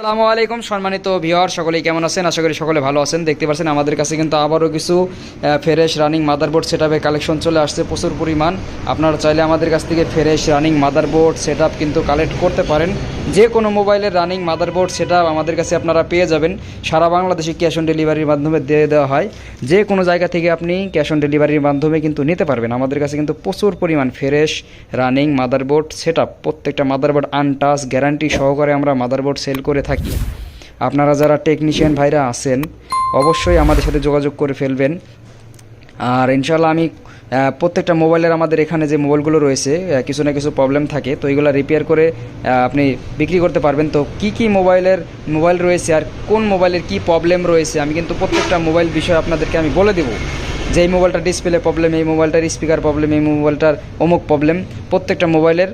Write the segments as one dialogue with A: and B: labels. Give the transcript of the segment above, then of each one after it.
A: আসসালামু আলাইকুম সম্মানিত ভিওয়ার সকলেই কেমন আছেন? আশা করি সকলে ভালো আছেন। দেখতে পাচ্ছেন আমাদের কাছে কিন্তু আবারও কিছু ফ্রেশ রানিং মাদারবোর্ড সেটআপে কালেকশন চলে আসছে প্রচুর পরিমাণ। আপনারা চাইলে আমাদের কাছ থেকে ফ্রেশ রানিং মাদারবোর্ড সেটআপ কিন্তু কালেক্ট করতে পারেন। যে কোনো মোবাইলের রানিং মাদারবোর্ড সেটআপ আমাদের কাছে আপনারা পেয়ে যাবেন। সারা বাংলাদেশে ক্যাশ অন ডেলিভারির মাধ্যমে দিয়ে দেওয়া হয়। যে কোনো জায়গা থেকে আপনি ক্যাশ অন ডেলিভারির মাধ্যমে কিন্তু নিতে পারবেন। আমাদের কাছে কিন্তু প্রচুর পরিমাণ ফ্রেশ রানিং মাদারবোর্ড সেটআপ প্রত্যেকটা মাদারবোর্ড আনটাচ গ্যারান্টি সহকারে আমরা মাদারবোর্ড সেল করে থাকি। আপনারা যারা টেকনিশিয়ান ভাইরা আছেন, অবশ্যই আমাদের সাথে যোগাযোগ করে ফেলবেন। আর ইনশাল্লাহ আমি প্রত্যেকটা মোবাইলের আমাদের এখানে যে মোবাইলগুলো রয়েছে কিছু না কিছু প্রবলেম থাকে, তো এগুলো রিপেয়ার করে আপনি বিক্রি করতে পারবেন। তো কি কি মোবাইলের, মোবাইল রয়েছে আর কোন মোবাইলের কি প্রবলেম রয়েছে, আমি কিন্তু প্রত্যেকটা মোবাইল বিষয়ে আপনাদেরকে আমি বলে দেবো। যে এই মোবাইলটার ডিসপ্লে প্রবলেম এই মোবাইলটার স্পিকার প্রবলেম এই মোবাইলটার অমুক প্রবলেম প্রত্যেকটা মোবাইলের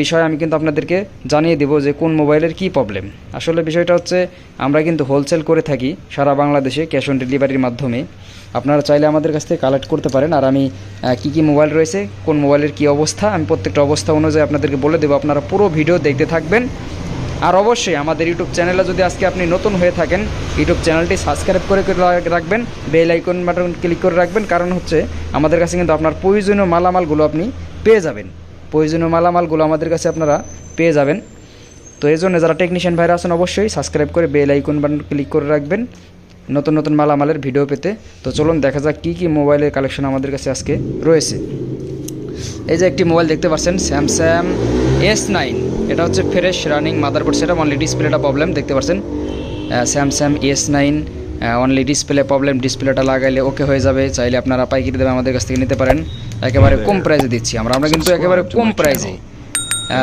A: বিষয়ে আমি কিন্তু আপনাদেরকে জানিয়ে দেবো যে কোন মোবাইলের কি প্রবলেম আসলে বিষয়টা হচ্ছে, আমরা কিন্তু হোলসেল করে থাকি সারা বাংলাদেশে ক্যাশ অন ডেলিভারির মাধ্যমে। আপনারা চাইলে আমাদের কাছ থেকে কালেক্ট করতে পারেন। আর আমি কি কি মোবাইল রয়েছে, কোন মোবাইলের কি অবস্থা, আমি প্রত্যেকটা অবস্থা অনুযায়ী আপনাদেরকে বলে দেবো। আপনারা পুরো ভিডিও দেখতে থাকবেন। আর অবশ্যই আমাদের ইউটিউব চ্যানেলে যদি আজকে আপনি নতুন হয়ে থাকেন ইউটিউব চ্যানেলটি সাবস্ক্রাইব করে করে রাখবেন বেল আইকন বাটন ক্লিক করে রাখবেন। কারণ হচ্ছে, আমাদের কাছে কিন্তু আপনার প্রয়োজনীয় মালামালগুলো আপনি পেয়ে যাবেন। প্রয়োজনীয় মালামালগুলো আমাদের কাছে আপনারা পেয়ে যাবেন। তো এই জন্য যারা টেকনিশিয়ান ভাইরা আছেন অবশ্যই সাবস্ক্রাইব করে বেল আইকন বাটন ক্লিক করে রাখবেন। নতুন নতুন মালামালের ভিডিও পেতে। তো চলুন দেখা যাক কী কী মোবাইলের কালেকশন আমাদের কাছে আজকে রয়েছে। এই যে একটি মোবাইল দেখতে পাচ্ছেন স্যামসাং এস নাইন এটা হচ্ছে ফ্রেশ রানিং মাদার মাদারবোর্ড সেটা অনলি ডিসপ্লেটা প্রবলেম দেখতে পাচ্ছেন? Samsung S nine only display problem ডিসপ্লেটা লাগাইলে ওকে হয়ে যাবে। চাইলে আপনারা পাইকারি দেবে আমাদের কাছ থেকে নিতে পারেন। একেবারে কম প্রাইসে দিচ্ছি আমরা। আমরা কিন্তু একেবারে কম প্রাইসে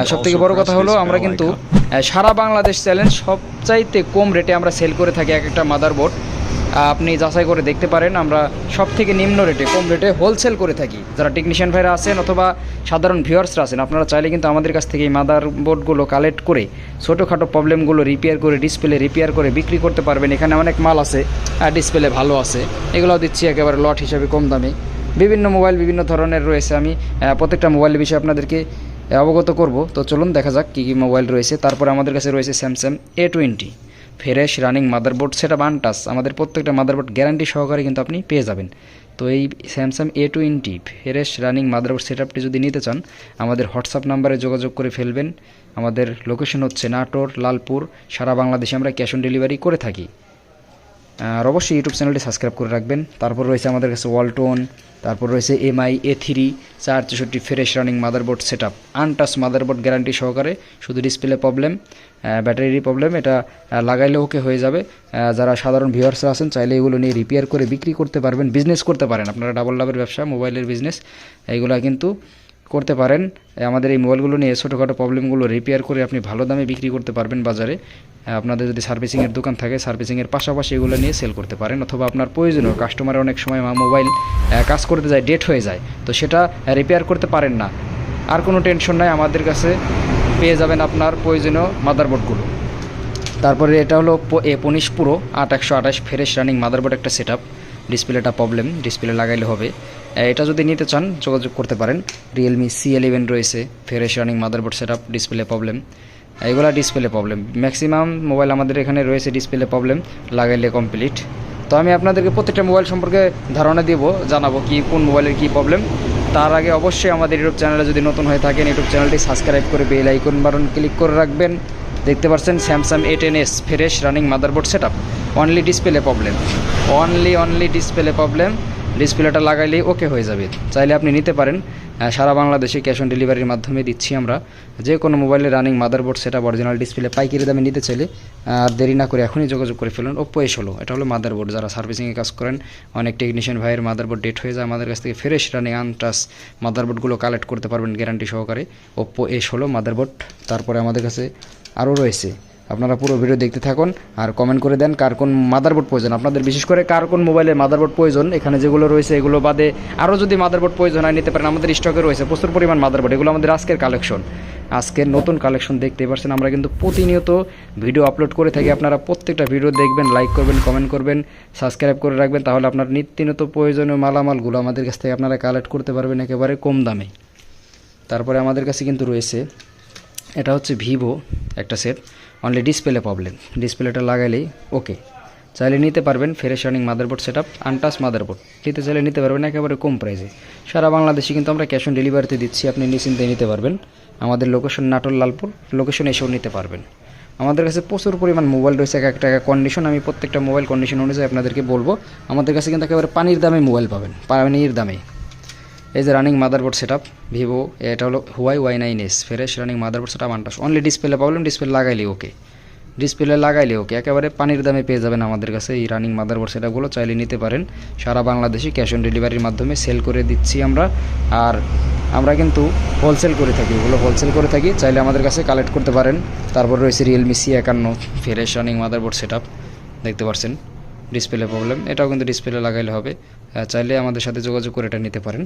A: সব থেকে বড় কথা হলো আমরা কিন্তু সারা বাংলাদেশ চ্যালেঞ্জ সবচাইতে কম রেটে আমরা সেল করে থাকি এক একটা মাদার বোর্ড আপনি যাচাই করে দেখতে পারেন আমরা সব থেকে নিম্ন রেটে কম রেটে হোলসেল করে থাকি। যারা টেকনিশিয়ান ভাইরা আছেন অথবা সাধারণ ভিউয়ার্সরা আছেন আপনারা চাইলে কিন্তু আমাদের কাছ থেকে এই মাদার বোর্ডগুলো কালেক্ট করে ছোটোখাটো প্রবলেমগুলো রিপেয়ার করে ডিসপ্লে রিপেয়ার করে বিক্রি করতে পারবেন। এখানে অনেক মাল আছে আর ডিসপ্লে ভালো আছে। এগুলোও দিচ্ছি একেবারে লট হিসাবে কম দামে। বিভিন্ন মোবাইল বিভিন্ন ধরনের রয়েছে। আমি প্রত্যেকটা মোবাইলের বিষয়ে আপনাদেরকে অবগত করব। তো চলুন দেখা যাক কী কী মোবাইল রয়েছে। তারপরে আমাদের কাছে রয়েছে Samsung A twenty fresh running motherboard সেটা বান টাচ আমাদের প্রত্যেকটা মাদারবোর্ড গ্যারান্টি সহকারে কিন্তু আপনি পেয়ে যাবেন। তো এই Samsung A twenty fresh running motherboard সেটআপটি যদি নিতে চান, আমাদের হোয়াটসঅ্যাপ নাম্বারে যোগাযোগ করে ফেলবেন। আমাদের লোকেশন হচ্ছে নাটোর, লালপুর, সারা বাংলাদেশে আমরা ক্যাশ অন ডেলিভারি করে থাকি। আর অবশ্যই ইউটিউব চ্যানেলটি সাবস্ক্রাইব করে রাখবেন। তারপর রয়েছে আমাদের কাছে ওয়ালটোন তারপর রয়েছে এমআই এ থ্রি চার চৌষট্টি fresh running motherboard set up untouch motherboard guarantee সহকারে, শুধু ডিসপ্লে প্রবলেম ব্যাটারি প্রবলেম এটা লাগাইলে ওকে হয়ে যাবে। যারা সাধারণ ভিউয়ার্সরা আছেন, চাইলে এগুলো নিয়ে রিপেয়ার করে বিক্রি করতে পারবেন বিজনেস করতে পারেন। আপনারা ডাবল লাভের ব্যবসা মোবাইলের বিজনেস এইগুলা কিন্তু করতে পারেন। আমাদের এই মোবাইলগুলো নিয়ে ছোটোখাটো প্রবলেমগুলো রিপেয়ার করে আপনি ভালো দামে বিক্রি করতে পারবেন বাজারে। আপনাদের যদি সার্ভিসিংয়ের দোকান থাকে সার্ভিসিংয়ের পাশাপাশি এগুলো নিয়ে সেল করতে পারেন। অথবা আপনার প্রয়োজনীয় কাস্টমারের অনেক সময় মোবাইল কাজ করতে যায় ডেট হয়ে যায়। তো সেটা রিপেয়ার করতে পারেন না। আর কোনো টেনশন নাই, আমাদের কাছে পেয়ে যাবেন আপনার প্রয়োজনীয় মাদারবোর্ডগুলো তারপরে এটা হলো এ পনিশ পুরো আট একশো আঠাশ ফ্রেশ রানিং মাদারবোর্ড একটা সেট ডিসপ্লেটা প্রবলেম, ডিসপ্লে লাগাইলে হবে। এটা যদি নিতে চান, যোগাযোগ করতে পারেন। রিয়েলমি সি এলেভেন রয়েছে fresh running motherboard set up display problem এগুলা ডিসপ্লে প্রবলেম ম্যাক্সিমাম মোবাইল আমাদের এখানে রয়েছে ডিসপ্লে প্রবলেম লাগাইলে কমপ্লিট তো আমি আপনাদেরকে প্রত্যেকটা মোবাইল সম্পর্কে ধারণা দিব, জানাব কি, কোন মোবাইলের কি প্রবলেম তার আগে অবশ্যই আমাদের ইউটিউব চ্যানেলে যদি নতুন হয়ে থাকেন, ইউটিউব চ্যানেলটি সাবস্ক্রাইব করে বেল আইকন বাটন ক্লিক করে রাখবেন। দেখতে পাচ্ছেন Samsung A ten S fresh running motherboard set up only display problem only only display problem ডিসপ্লেটা লাগাইলেই ওকে হয়ে যাবে। চাইলে আপনি নিতে পারেন। সারা বাংলাদেশে ক্যাশ অন ডেলিভারির মাধ্যমে দিচ্ছি আমরা। যে কোনো মোবাইলে রানিং মাদারবোর্ড সেটা অরিজিনাল ডিসপ্লে পাইকারি দামে নিতে চাইলে আর দেরি না করে এখনই যোগাযোগ করে ফেলুন। ওপো এস হলো এটা হলো মাদারবোর্ড যারা সার্ভিসিংয়ে কাজ করেন, অনেক টেকনিশিয়ান ভাইয়ের মাদারবোর্ড ডেট হয়ে যায়, আমাদের কাছ থেকে ফ্রেশ রানিং আনটাস মাদারবোর্ডগুলো কালেক্ট করতে পারবেন গ্যারান্টি সহকারে। ওপ্পো এস হলো মাদারবোর্ড তারপরে আমাদের কাছে আরও রয়েছে। আপনারা পুরো ভিডিও দেখতে থাকুন আর কমেন্ট করে দেন কার কোন মাদারবোর্ড প্রয়োজন আপনাদের বিশেষ করে কার কোন মোবাইলের মাদারবোর্ড প্রয়োজন এখানে যেগুলো রয়েছে এগুলো বাদে আরও যদি মাদারবোর্ড প্রয়োজন হয়, নিতে পারেন। আমাদের স্টকে রয়েছে প্রচুর পরিমাণ মাদারবোর্ড এগুলো আমাদের আজকের কালেকশন আজকের নতুন কালেকশন দেখতে পারছেন আমরা কিন্তু প্রতিনিয়ত ভিডিও আপলোড করে থাকি। আপনারা প্রত্যেকটা ভিডিও দেখবেন লাইক করবেন কমেন্ট করবেন সাবস্ক্রাইব করে রাখবেন, তাহলে আপনার নিত্যনত প্রয়োজনীয় মালামালগুলো আমাদের কাছ থেকে আপনারা কালেক্ট করতে পারবেন একেবারে কম দামে। তারপরে আমাদের কাছে কিন্তু রয়েছে এটা হচ্ছে ভিভো একটা সেট অনলি ডিসপ্লে প্রবলেম ডিসপ্লেটা লাগাইলেই ওকে চাইলে নিতে পারবেন fresh running motherboard set up untouch motherboard নিতে চাইলে নিতে পারবেন একেবারে কম প্রাইসে সারা বাংলাদেশে কিন্তু আমরা ক্যাশ অন ডেলিভারিতে দিচ্ছি, আপনি নিশ্চিন্তে নিতে পারবেন। আমাদের লোকেশন নাটোর লালপুর লোকেশন এসেও নিতে পারবেন। আমাদের কাছে প্রচুর পরিমাণ মোবাইল রয়েছে, এক একটা কন্ডিশন আমি প্রত্যেকটা মোবাইল কন্ডিশন অনুযায়ী আপনাদেরকে বলব। আমাদের কাছে কিন্তু একেবারে পানির দামে মোবাইল পাবেন, পানির দামে। এই যে running motherboard set up Vivo এটা হলো Huawei Y nine S fresh running motherboard set up untouch only display problem display লাগাইলে ওকে ডিসপ্লে লাগাইলে ওকে একেবারে পানির দামে পেয়ে যাবেন আমাদের কাছে এই রানিং মাদারবোর্ড সেটআপগুলো চাইলে নিতে পারেন। সারা বাংলাদেশে ক্যাশ অন ডেলিভারির মাধ্যমে সেল করে দিচ্ছি আমরা। আর আমরা কিন্তু হোলসেল করে থাকি, এগুলো হোলসেল করে থাকি। চাইলে আমাদের কাছে কালেক্ট করতে পারেন। তারপর রয়েছে রিয়েলমি সি একান্ন fresh running motherboard set up দেখতে পাচ্ছেন ডিসপ্লে প্রবলেম এটাও কিন্তু ডিসপ্লে লাগাইলে হবে। চাইলে আমাদের সাথে যোগাযোগ করে এটা নিতে পারেন।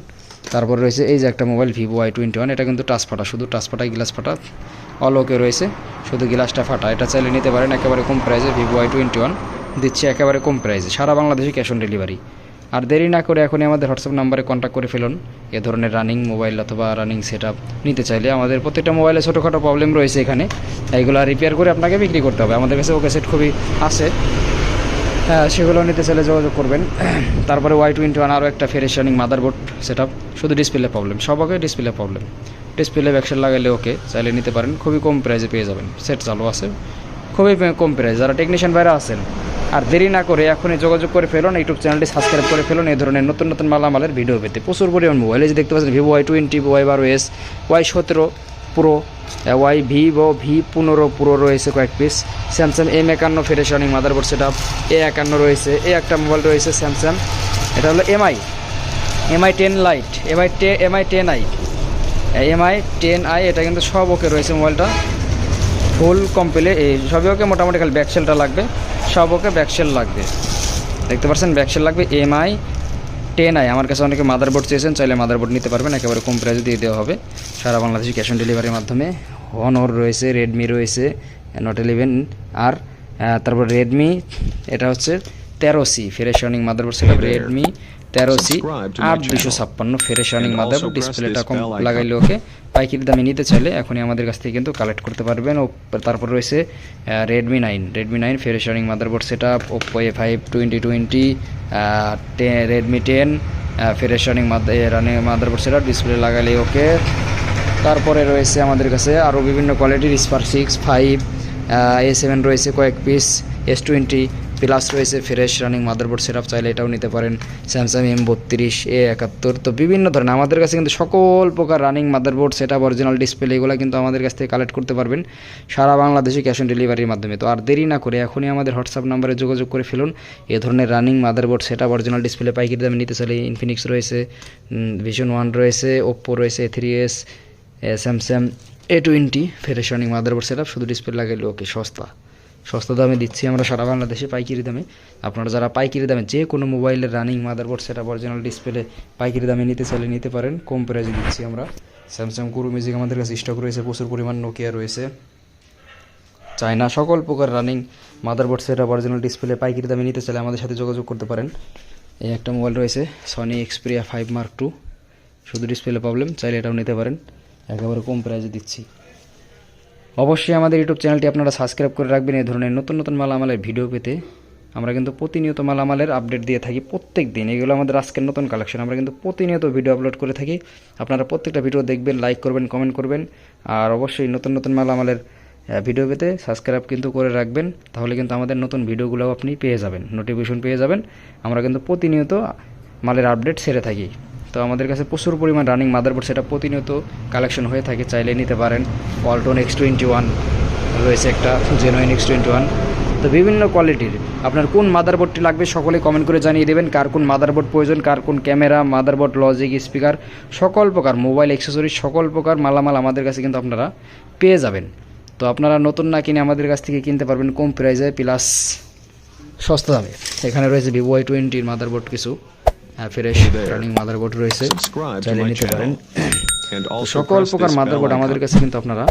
A: তারপর রয়েছে এই যে একটা mobile Vivo I twenty one এটা কিন্তু টাচ ফাটা, শুধু টাচ ফাটা গ্লাস ফাটা। অল ওকে রয়েছে। শুধু গ্লাসটা ফাটা। এটা চাইলে নিতে পারেন একেবারে কম প্রাইসে ভিভো আই টোয়েন্টি ওয়ান দিচ্ছে একেবারে কম প্রাইসে সারা বাংলাদেশে ক্যাশ অন ডেলিভারি আর দেরি না করে এখনই আমাদের হোয়াটসঅ্যাপ নাম্বারে কন্ট্যাক্ট করে ফেলুন। এ ধরনের রানিং মোবাইল অথবা রানিং সেট নিতে চাইলে আমাদের প্রত্যেকটা মোবাইলে ছোটোখাটো প্রবলেম রয়েছে এখানে। এইগুলো রিপেয়ার করে আপনাকে বিক্রি করতে হবে। আমাদের কাছে ওকে সেট খুবই আছে। সেগুলো নিতে চাইলে যোগাযোগ করবেন। তারপরে ওয়াই টোয়েন্টি ওয়ান আরও একটা fresh running motherboard set up শুধু ডিসপ্লে প্রবলেম সব okay display problem display back shell লাগালে ওকে চাইলে নিতে পারেন। খুবই কম প্রাইসে পেয়ে যাবেন। সেট চালু আছে। খুবই কম প্রাইস যারা টেকনিশিয়ান বাইরে আছেন, আর দেরি না করে এখনই যোগাযোগ করে ফেলুন, ইউটিউব চ্যানেলটি সাবস্ক্রাইব করে ফেলুন। এই ধরনের নতুন নতুন মালামালের ভিডিও পেতে। প্রচুর পরিমাণ মোবাইল যে দেখতে পাচ্ছেন ভিভো ওয়াই টোয়েন্টি ওয়াই বারো এস ওয়াই সতেরো প্রো ওয়াই ভিভো ভি, পনেরো, প্রো রয়েছে কয়েক পিস স্যামসাং এম একান্ন fresh running motherboard set up A একান্ন রয়েছে, এ একটা মোবাইল রয়েছে স্যামসাং এটা হলো MI MI ten lite MI ten MI ten I MI ten I এটা কিন্তু সব ওকে রয়েছে মোবাইলটা ফুল কমপ্লিট এই সবই ওকে মোটামুটি খালি ব্যাকসেলটা লাগবে। সব ওকে ব্যাকসেল লাগবে। দেখতে পাচ্ছেন ব্যাকসেল লাগবে এমআই টেন আই। আমার কাছে অনেকে মাদারবোর্ড চেয়েছেন চাইলে মাদারবোর্ড নিতে পারবেন একেবারে কম প্রাইসে দিয়ে দেওয়া হবে। সারা বাংলাদেশে ক্যাশ অন ডেলিভারির মাধ্যমে। হনর রয়েছে রেডমি রয়েছে নট ইলেভেন আর তারপর রেডমি এটা হচ্ছে তেরো সি ফেরেশনিং মাদারবোর্ড সেটা রেডমি তেরো সি আট দুশো. ছাপ্পান্ন ফেরেশনিং
B: And also
A: মাদারবোর্ড ডিসপ্লেটা কম. লাগাইলে ওকে পাইকারি দামে নিতে চাইলে এখনই আমাদের কাছ থেকে কিন্তু কালেক্ট করতে পারবেন ও তারপর রয়েছে Redmi nine Redmi nine fresh running motherboard set up Oppo A five twenty twenty Redmi ten fresh running running motherboard set up display লাগালে ওকে তারপরে রয়েছে আমাদের কাছে আরও বিভিন্ন কোয়ালিটির Spark six five A seven রয়েছে কয়েক পিস এস টোয়েন্টি প্লাস রয়েছে ফ্রেশ রানিং মাদারবোর্ড সেট চাইলে এটাও নিতে পারেন। স্যামসাং এম বত্রিশ এ একাত্তর, তো বিভিন্ন ধরনের। আমাদের কাছে কিন্তু সকল প্রকার running motherboard set up original display এগুলো কিন্তু আমাদের কাছ থেকে কালেক্ট করতে পারবেন। সারা বাংলাদেশে ক্যাশ অন ডেলিভারির মাধ্যমে। তো আর দেরি না করে এখনই আমাদের হোয়াটসঅ্যাপ নাম্বারে যোগাযোগ করে ফেলুন। এ ধরনের running motherboard set up original display পাইকারি দামে নিতে চাইলে ইনফিনিক্স রয়েছে ভিশন ওয়ান রয়েছে ওপ্পো রয়েছে three S Samsung A twenty fresh running motherboard set শুধু ডিসপ্লে লাগাইলে ওকে সস্তা। সস্তা দামে দিচ্ছি, আমরা সারা বাংলাদেশে পাইকারি দামে। আপনারা যারা পাইকারি দামে যে কোনো মোবাইলের রানিং মাদারবোর্ড সেটা অরিজিনাল ডিসপ্লে পাইকারি দামে নিতে চাইলে নিতে পারেন, কম প্রাইসে দিচ্ছি আমরা। স্যামসাং কুরু মিউজিক আমাদের কাছে স্টক রয়েছে, প্রচুর পরিমাণ নোকিয়া রয়েছে। চায়না সকল প্রকার রানিং মাদারবোর্ড সেটা অরিজিনাল ডিসপ্লে পাইকারি দামে নিতে চাইলে আমাদের সাথে যোগাযোগ করতে পারেন। এই একটা মোবাইল রয়েছে Sony Xperia five mark two শুধু ডিসপ্লে প্রবলেম চাইলে এটাও নিতে পারেন। একেবারে কম প্রাইসে দিচ্ছি। অবশ্যই আমাদের ইউটিউব চ্যানেলটি আপনারা সাবস্ক্রাইব করে রাখবেন। এই ধরনের নতুন নতুন মালামালের ভিডিও পেতে আমরা কিন্তু প্রতিনিয়ত মালামালের আপডেট দিয়ে থাকি প্রত্যেক দিন এগুলো আমাদের আজকের নতুন কালেকশন আমরা কিন্তু প্রতিনিয়ত ভিডিও আপলোড করে থাকি। আপনারা প্রত্যেকটা ভিডিও দেখবেন লাইক করবেন কমেন্ট করবেন। আর অবশ্যই নতুন নতুন মালামালের ভিডিও পেতে সাবস্ক্রাইব কিন্তু করে রাখবেন। তাহলে কিন্তু আমাদের নতুন ভিডিওগুলোও আপনি পেয়ে যাবেন নোটিফিকেশন পেয়ে যাবেন। আমরা কিন্তু প্রতিনিয়ত মালের আপডেট সেরে থাকি। তো আমাদের কাছে প্রচুর পরিমাণ রানিং মাদারবোর্ড সেটা প্রতিনিয়ত কালেকশন হয়ে থাকে, চাইলে নিতে পারেন। ওয়ালটন এক্স টোয়েন্টি ওয়ান রয়েছে একটা জেনুইন এক্স টোয়েন্টি ওয়ান তো বিভিন্ন কোয়ালিটির আপনার কোন মাদারবোর্ডটি লাগবে সকলে কমেন্ট করে জানিয়ে দেবেন, কার কোন মাদারবোর্ড প্রয়োজন, কার কোন ক্যামেরা মাদারবোর্ড লজিক স্পিকার সকল প্রকার মোবাইল অ্যাক্সেসরিজ সকল প্রকার মালামাল আমাদের কাছে কিন্তু আপনারা পেয়ে যাবেন। তো আপনারা নতুন না কিনে আমাদের কাছ থেকে কিনতে পারবেন কম প্রাইসে প্লাস সস্তা দামে। এখানে রয়েছে ভিভো ওয়াই টোয়েন্টির মাদারবোর্ড কিছু। ফ্রেশ রানিং মাদারবোর্ড রয়েছে চাইলে নিতে পারেন। সকল প্রকার মাদারবোর্ড আমাদের কাছে কিন্তু আপনারা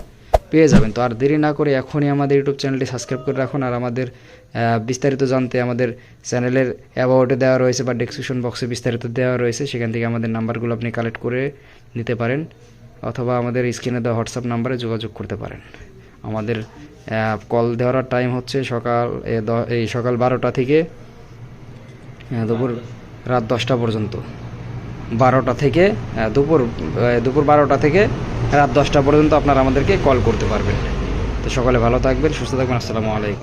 A: পেয়ে যাবেন। তো আর দেরি না করে এখনই আমাদের ইউটিউব চ্যানেলটি সাবস্ক্রাইব করে রাখুন আর আমাদের বিস্তারিত জানতে আমাদের চ্যানেলের অ্যাবাউটে দেওয়া রয়েছে বা ডেসক্রিপশন বক্সে বিস্তারিত দেওয়া রয়েছে সেখান থেকে আমাদের নাম্বারগুলো আপনি কালেক্ট করে নিতে পারেন অথবা আমাদের স্ক্রিনে দেওয়া হোয়াটসঅ্যাপ নাম্বারে যোগাযোগ করতে পারেন। আমাদের কল দেওয়ার টাইম হচ্ছে সকাল এই সকাল বারোটা থেকে দুপুর রাত দশটা পর্যন্ত। বারোটা থেকে দুপুর দুপুর বারোটা থেকে রাত দশটা পর্যন্ত আপনারা আমাদেরকে কল করতে পারবেন। তো সকালে ভালো থাকবেন, সুস্থ থাকবেন, আসসালামু আলাইকুম।